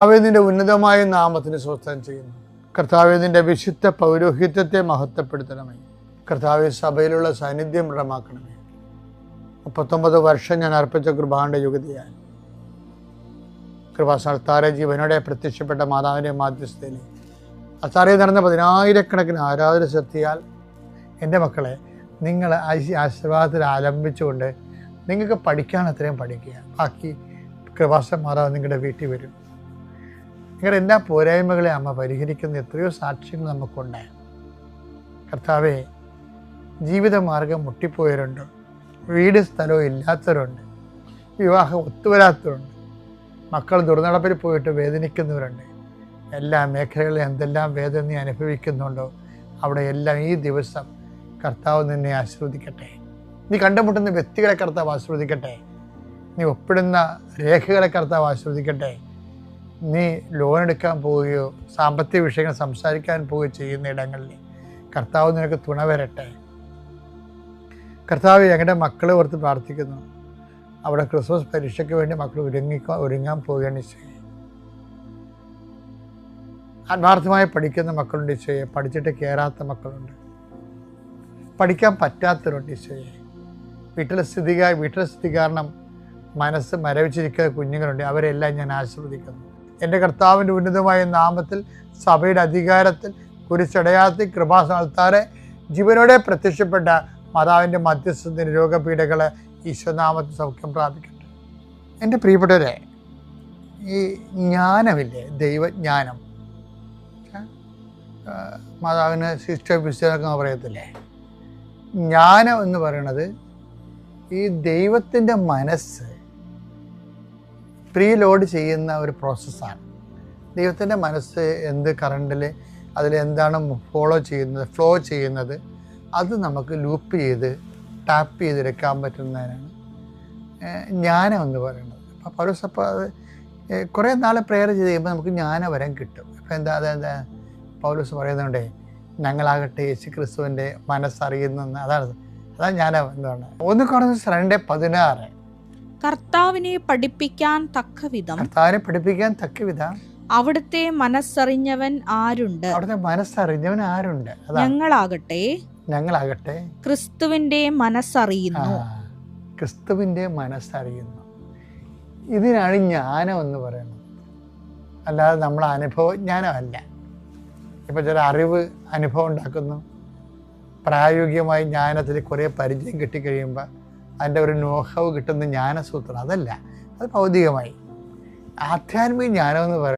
കർത്താവേദിന്റെ ഉന്നതമായ നാമത്തിന് സ്വസ്ഥം ചെയ്യുന്നു. കർത്താവേദിന്റെ വിശുദ്ധ പൗരോഹിത്യത്തെ മഹത്വപ്പെടുത്തണമേ. കർത്താവ് സഭയിലുള്ള സാന്നിധ്യം ദൃഢമാക്കണമേ. മുപ്പത്തൊമ്പത് വർഷം ഞാൻ അർപ്പിച്ച കൃപാന്റെ യുഗതിയാൽ. കൃപാസ്ഥാനത്താരെ ജീവനോടെ പ്രത്യക്ഷപ്പെട്ട മാതാവിന്റെ മാധ്യസ്ഥയിൽ അത്താറയിൽ നടന്ന പതിനായിരക്കണക്കിന് ആരാധന ശക്തിയാൽ എന്റെ മക്കളെ നിങ്ങൾ ആശീർവാദത്തിൽ ആലംബിച്ചുകൊണ്ട് നിങ്ങൾക്ക് പഠിക്കാൻ അത്രയും പഠിക്കുക. ബാക്കി കൃപാസ മാതാവ് നിങ്ങളുടെ വീട്ടിൽ വരും. നിങ്ങളുടെ എല്ലാ പോരായ്മകളെ അമ്മ പരിഹരിക്കുന്ന എത്രയോ സാക്ഷ്യങ്ങൾ നമുക്കുണ്ട്. കർത്താവെ ജീവിതമാർഗം മുട്ടിപ്പോയവരുണ്ട്. വീട് സ്ഥലവും ഇല്ലാത്തവരുണ്ട്. വിവാഹം ഒത്തുവരാത്തവരുണ്ട്. മക്കൾ ദുർനടപ്പിൽ പോയിട്ട് വേദനിക്കുന്നവരുണ്ട്. എല്ലാ മേഖലകളിലും എന്തെല്ലാം വേദന നീ അനുഭവിക്കുന്നുണ്ടോ അവിടെ എല്ലാം ഈ ദിവസം കർത്താവ് നിന്നെ ആസ്വദിക്കട്ടെ നീ കണ്ടുമുട്ടുന്ന വ്യക്തികളെ കർത്താവ് ആസ്വദിക്കട്ടെ നീ ഒപ്പിടുന്ന രേഖകളെ കർത്താവ് ആസ്വദിക്കട്ടെ നീ ലോൺ എടുക്കാൻ പോവുകയോ സാമ്പത്തിക വിഷയങ്ങൾ സംസാരിക്കാൻ പോവുകയോ ചെയ്യുന്ന ഇടങ്ങളിൽ കർത്താവ് നിനക്ക് തുണ വരട്ടെ. കർത്താവ് ഞങ്ങളുടെ മക്കളെ ഓർത്ത് പ്രാർത്ഥിക്കുന്നു. അവിടെ ക്രിസ്മസ് പരീക്ഷയ്ക്ക് വേണ്ടി മക്കൾ ഒരുങ്ങിക്കാൻ ഒരുങ്ങാൻ പോവുകയാണ് ഈശോയെ. ആത്മാർത്ഥമായി പഠിക്കുന്ന മക്കളുണ്ട് ഈശോയെ. പഠിച്ചിട്ട് കയറാത്ത മക്കളുണ്ട്. പഠിക്കാൻ പറ്റാത്തവരുണ്ട് ഈശോയെ. വീട്ടിലെ സ്ഥിതി വീട്ടിലെ സ്ഥിതി കാരണം മനസ്സ് മരവിച്ചിരിക്കുന്ന കുഞ്ഞുങ്ങളുണ്ട്. അവരെല്ലാം ഞാൻ ആശീർവദിക്കുന്നു. എന്റെ കർത്താവിന്റെ ഉന്നതമായ നാമത്തിൽ സഭയുടെ അധികാരത്തിൽ കുരിശടയാത്തി കൃപാസ്ഥാനത്താറെ ജീവനോടെ പ്രത്യക്ഷപ്പെട്ട മാതാവിന്റെ മധ്യസ്ഥത്തിന് രോഗപീഠകളെ ഈശ്വനാമത്തിൽ സൗഖ്യം പ്രാപിക്കട്ടെ. എന്റെ പ്രിയപ്പെട്ടവരെ ഈ ജ്ഞാനമില്ലേ? ദൈവജ്ഞാനം. മാതാവിന് സിസ്റ്റർ വിശ്വനൊക്കെ പറയത്തില്ലേ? ജ്ഞാനം എന്ന് പറയണത് ഈ ദൈവത്തിന്റെ മനസ്സ് പ്രീ ലോഡ് ചെയ്യുന്ന ഒരു പ്രോസസ്സാണ്. ദൈവത്തിന്റെ മനസ്സ് എന്ത് കറണ്ടിൽ അതിൽ എന്താണ് ഫോളോ ചെയ്യുന്നത് ഫ്ലോ ചെയ്യുന്നത് അത് നമുക്ക് ലൂപ്പ് ചെയ്ത് ടാപ്പ് ചെയ്തെടുക്കാൻ പറ്റുന്നതിനാണ് ഏഹ് ജ്ഞാനം എന്ന് പറയുന്നത്. അപ്പോൾ പൗലോസ് അപ്പോൾ അത് കുറേ നാൾ പ്രെയർ ചെയ്ത് കഴിയുമ്പോൾ നമുക്ക് ജ്ഞാനം വരാൻ കിട്ടും. അപ്പോൾ എന്താ അതെന്താ പൗലോസ് പറയുന്നുണ്ടേ ഞങ്ങളാകട്ടെ യേശു ക്രിസ്തുവിന്റെ മനസ്സറിയുന്നെന്ന്. അതാണ് അതാണ് ജ്ഞാനം എന്താണ് ഒന്ന് കുറഞ്ഞ രണ്ട് പതിനാറ്. കർത്താവിനെ പഠിപ്പിക്കാൻ തക്കവിധം. കർത്താവിനെ പഠിപ്പിക്കാൻ തക്കവിധം. അവിടുത്തെ മനസ്സറിഞ്ഞവൻ ആരുണ്ട്? അവിടുത്തെ മനസ്സറിഞ്ഞവൻ ആരുണ്ട്? ഞങ്ങളാകട്ടെ ഞങ്ങളാകട്ടെ. ക്രിസ്തുവിന്റെ മനസ്സറിയുന്നു. ക്രിസ്തുവിന്റെ മനസ്സറിയുന്നു. ഇതിനാണ് ജ്ഞാനം എന്ന് പറയുന്നത്. അല്ലാതെ നമ്മളെ അനുഭവജ്ഞാനമല്ല. ഇപ്പൊ ചില അറിവ് അനുഭവം ഉണ്ടാക്കുന്നു. പ്രായോഗികമായി ജ്ഞാനത്തിൽ കുറേ പരിചയം കിട്ടിക്കഴിയുമ്പോൾ അതിന്റെ ഒരു നോഹവ് കിട്ടുന്ന ജ്ഞാനസൂത്രം അതല്ല. അത് ഭൗതികമായി. ആധ്യാത്മിക ജ്ഞാനം എന്ന് പറയുന്നത്